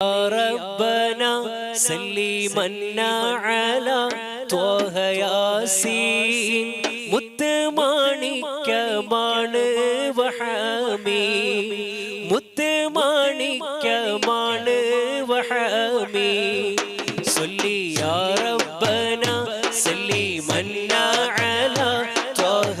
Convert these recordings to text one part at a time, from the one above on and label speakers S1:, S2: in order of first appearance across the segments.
S1: ربنا سلمنا على طه ياسين മുത്തുമാണിക്കമാണ് വഹാമി മുത്തുമാണിക്കമാണ് വഹാമി സല്ലി യാ റബ്ബന സല്ലി മന്ന അല ത്വഹ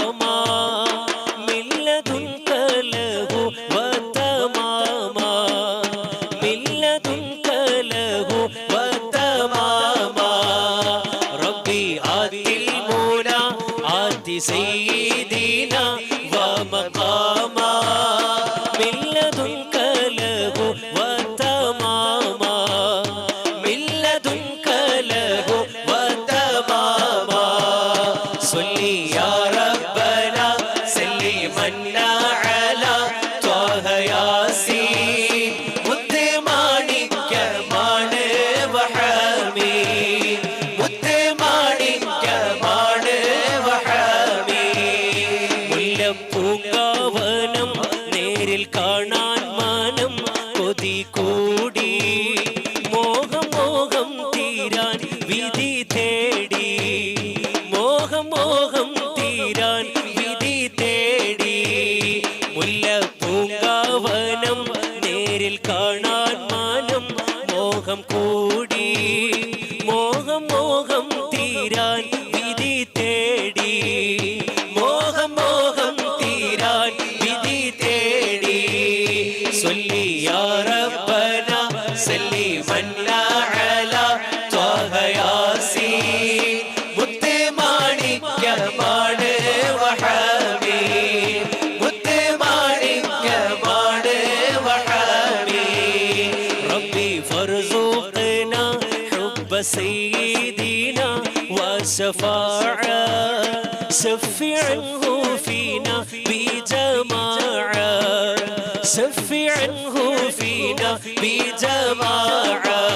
S1: See. കാണാൻ മാനം കൊതി കൂടി. മോഹം മോഹം തീരാൻ വിധി തേടി. മോഹം മോഹം തീരാൻ വിധി തേടി. മുല്ലപ്പൂങ്കാവനം നേരിൽ കാണാൻ മാനം മോഹം കൂടി. മോഹം മോഹം തീരാൻ سيدنا وشفاعة شفع عنه فينا بجماعة شفع عنه فينا بجماعة